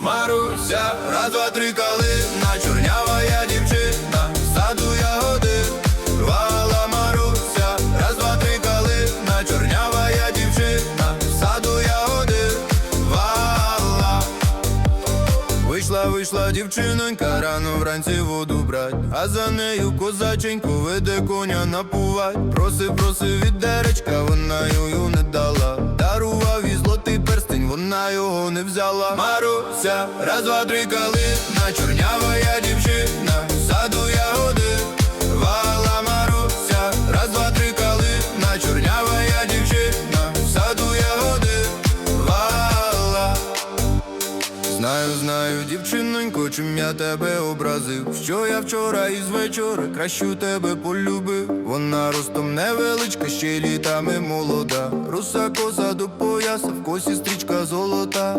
Маруся, раз, два, три, калина, чорнява я дівчина, саду ягоди, вала Маруся, раз, два, три, калина, чорнява я дівчина, саду ягоди, вала. Вийшла, вийшла дівчинонька, рано вранці воду брать, а за нею козаченько веде коня напувать. Просив, просив від деречка, вона вона його не взяла. Маруся, раз, два, три, калина, чорнява я дівчина, саду ягоди, вала Маруся, раз, два, три, калина, чорнява я дівчина, саду ягоди, вала. Знаю, знаю, дівчинонько, чим я тебе образив. Що я вчора із вечора кращу тебе полюбив. Вона ростом невеличка, ще літами молода. Руса коса до пояса, в косі стрічка золота.